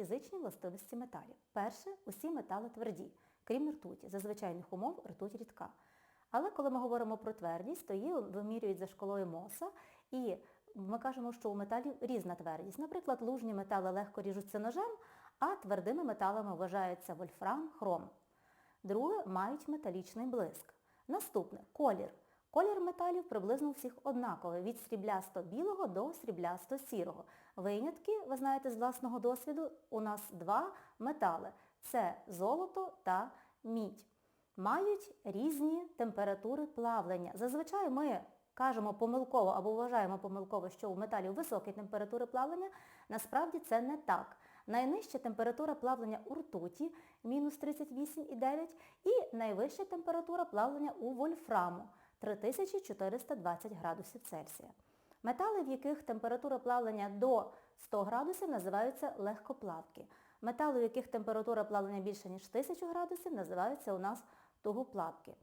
фізичні властивості металів. Перше, усі метали тверді, крім ртуті. За звичайних умов ртуть рідка. Але коли ми говоримо про твердість, то її вимірюють за шкалою Моса, і ми кажемо, що у металів різна твердість. Наприклад, лужні метали легко ріжуться ножем, а твердими металами вважаються вольфрам, хром. Друге, мають металічний блиск. Наступне колір. Колір металів приблизно всіх однаковий, від сріблясто-білого до сріблясто-сірого. Винятки, ви знаєте з власного досвіду, у нас два метали. Це золото та мідь. Мають різні температури плавлення. Зазвичай ми кажемо помилково або вважаємо помилково, що у металів високі температури плавлення. Насправді це не так. Найнижча температура плавлення у ртуті мінус 38,9 і найвища температура плавлення у вольфраму 3420 градусів Цельсія. Метали, в яких температура плавлення до 100 градусів, називаються легкоплавки. Метали, в яких температура плавлення більше, ніж 1000 градусів, називаються у нас тугоплавки.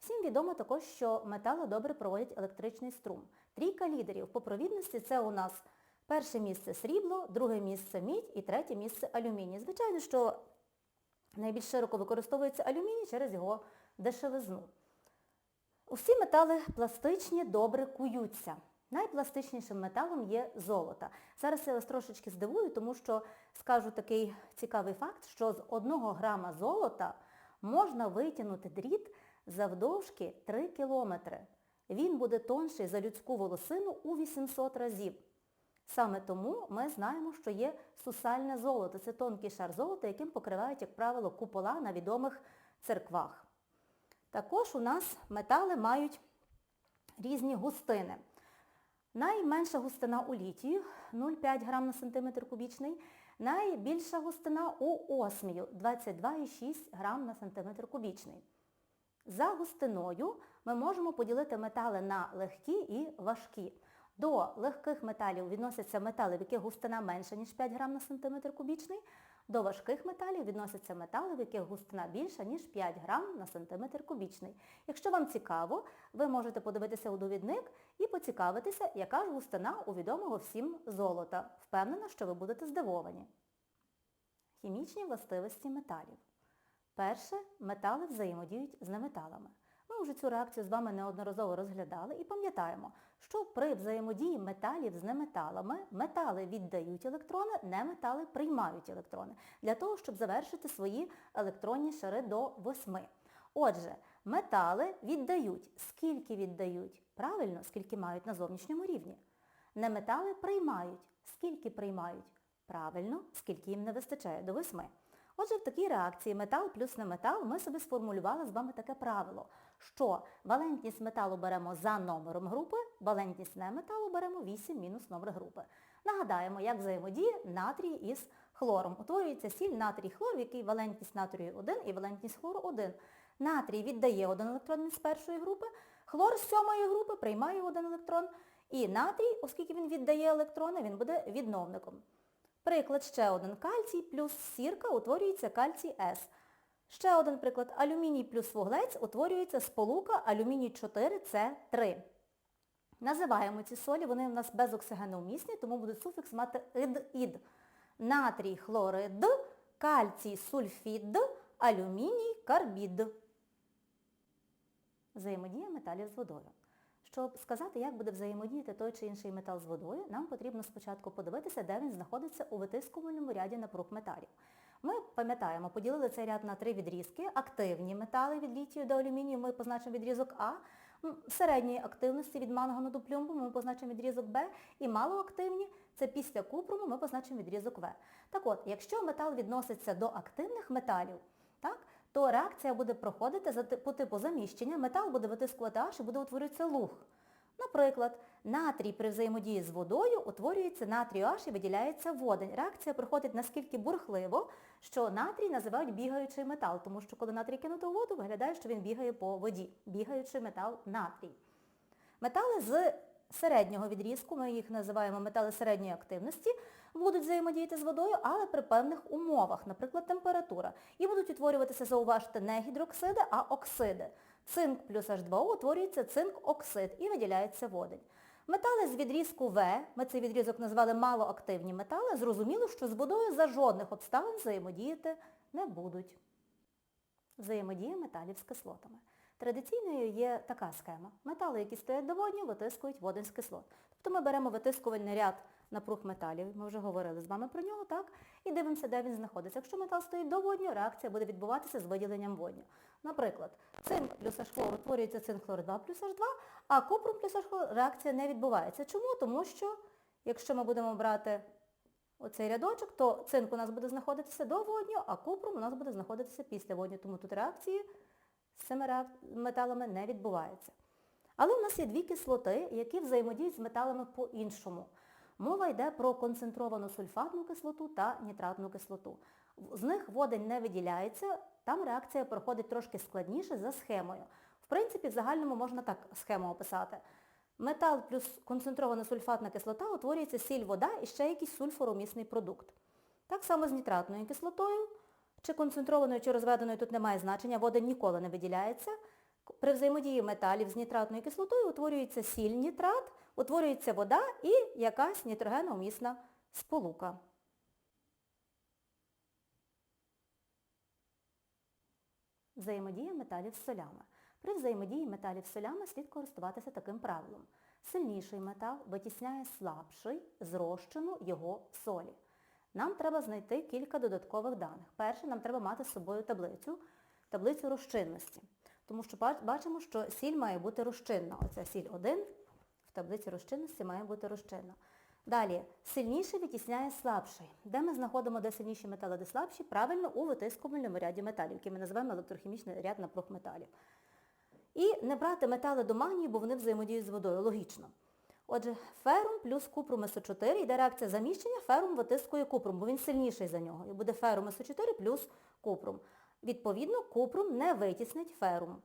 Всім відомо також, що метали добре проводять електричний струм. Трійка лідерів по провідності це у нас перше місце срібло, друге місце мідь і третє місце алюміній. Звичайно, що найбільш широко використовується алюміній через його дешевизну. Усі метали пластичні добре куються. Найпластичнішим металом є золото. Зараз я вас трошечки здивую, тому що скажу такий цікавий факт, що з 1 грама золота можна витягнути дріт завдовжки 3 кілометри. Він буде тонший за людську волосину у 800 разів. Саме тому ми знаємо, що є сусальне золото. Це тонкий шар золота, яким покривають, як правило, купола на відомих церквах. Також у нас метали мають різні густини. Найменша густина у літію 0,5 грам на сантиметр кубічний. Найбільша густина у осмію 22,6 грам на сантиметр кубічний. За густиною ми можемо поділити метали на легкі і важкі. До легких металів відносяться метали, в яких густина менша, ніж 5 грам на сантиметр кубічний. До важких металів відносяться метали, в яких густина більша, ніж 5 грам на сантиметр кубічний. Якщо вам цікаво, ви можете подивитися у довідник і поцікавитися, яка ж густина у відомого всім золота. Впевнена, що ви будете здивовані. Хімічні властивості металів. Перше, метали взаємодіють з неметалами. Ми вже цю реакцію з вами неодноразово розглядали і пам'ятаємо, що при взаємодії металів з неметалами метали віддають електрони, неметали приймають електрони, для того, щоб завершити свої електронні шари до восьми. Отже, метали віддають. Скільки віддають? Правильно, скільки мають на зовнішньому рівні. Неметали приймають. Скільки приймають? Правильно, скільки їм не вистачає до восьми. Отже, в такій реакції метал плюс неметал ми собі сформулювали з вами таке правило, що валентність металу беремо за номером групи, валентність неметалу беремо 8 мінус номер групи. Нагадаємо, як взаємодіє натрій із хлором. Утворюється сіль натрій хлор, в якій валентність натрію 1 і валентність хлору 1. Натрій віддає один електрон з першої групи, хлор з сьомої групи приймає один електрон. І натрій, оскільки він віддає електрони, він буде відновником. Приклад ще один. Кальцій плюс сірка утворюється кальцій С. Ще один приклад. Алюміній плюс вуглець утворюється сполука алюміній 4С3. Називаємо ці солі, вони у нас безоксигеноумісні, тому буде суфікс мати ид-ід. Натрій хлорид, кальцій сульфід, алюміній карбід. Взаємодія металів з водою. Щоб сказати, як буде взаємодіяти той чи інший метал з водою, нам потрібно спочатку подивитися, де він знаходиться у витискувальному ряді напруг металів. Ми пам'ятаємо, поділили цей ряд на три відрізки. Активні метали від літію до алюмінію ми позначимо відрізок А, середньої активності від мангану до плюмбу ми позначимо відрізок Б, і малоактивні це після купруму ми позначимо відрізок В. Так от, якщо метал відноситься до активних металів, так, то реакція буде проходити по типу заміщення, метал буде витискувати H і буде утворюватися луг. Наприклад, натрій при взаємодії з водою утворюється натрію H і виділяється водень. Реакція проходить наскільки бурхливо, що натрій називають бігаючий метал, тому що коли натрій кинути у воду, виглядає, що він бігає по воді. Бігаючий метал натрій. Метали з середнього відрізку, ми їх називаємо метали середньої активності, будуть взаємодіяти з водою, але при певних умовах, наприклад, температура. І будуть утворюватися, зауважте, не гідроксиди, а оксиди. Цинк плюс H2O утворюється цинк-оксид і виділяється водень. Метали з відрізку В, ми цей відрізок назвали малоактивні метали, зрозуміло, що з водою за жодних обставин взаємодіяти не будуть. Взаємодія металів з кислотами. Традиційною є така схема. Метали, які стоять до водню, витискують водень з кислот. Тобто ми беремо витискувальний ряд напруг металів, ми вже говорили з вами про нього, так? І дивимося, де він знаходиться. Якщо метал стоїть до водню, реакція буде відбуватися з виділенням водню. Наприклад, цинк плюс H утворюється цинк хлор 2 плюс H2, а купрум плюс H реакція не відбувається. Чому? Тому що, якщо ми будемо брати оцей рядочок, то цинк у нас буде знаходитися до водню, а купрум у нас буде знаходитися після водню. Тому тут реакції з цими металами не відбувається. Але у нас є дві кислоти, які взаємодіють з металами по-іншому. Мова йде про концентровану сульфатну кислоту та нітратну кислоту. З них водень не виділяється, там реакція проходить трошки складніше за схемою. В принципі, в загальному можна так схему описати. Метал плюс концентрована сульфатна кислота утворюється сіль, вода і ще якийсь сульфоромісний продукт. Так само з нітратною кислотою, чи концентрованою, чи розведеною тут немає значення, водень ніколи не виділяється. При взаємодії металів з нітратною кислотою утворюється сіль нітрат, утворюється вода і якась нітрогеноумісна сполука. Взаємодія металів з солями. При взаємодії металів з солями слід користуватися таким правилом. Сильніший метал витісняє слабший з його солі. Нам треба знайти кілька додаткових даних. Перше, нам треба мати з собою таблицю, таблицю розчинності. Тому що бачимо, що сіль має бути розчинна. Оця сіль 1 в таблиці розчинності має бути розчинна. Далі, сильніший витісняє слабший. Де ми знаходимо, де сильніші метали, де слабші? Правильно, у витискувальному ряді металів, який ми називаємо електрохімічний ряд напруг металів. І не брати метали до магнію, бо вони взаємодіють з водою. Логічно. Отже, ферум плюс купрум СО4, йде реакція заміщення, ферум витискує купрум, бо він сильніший за нього. І буде ферум СО4 плюс купрум. Відповідно, купрум не витіснить ферум.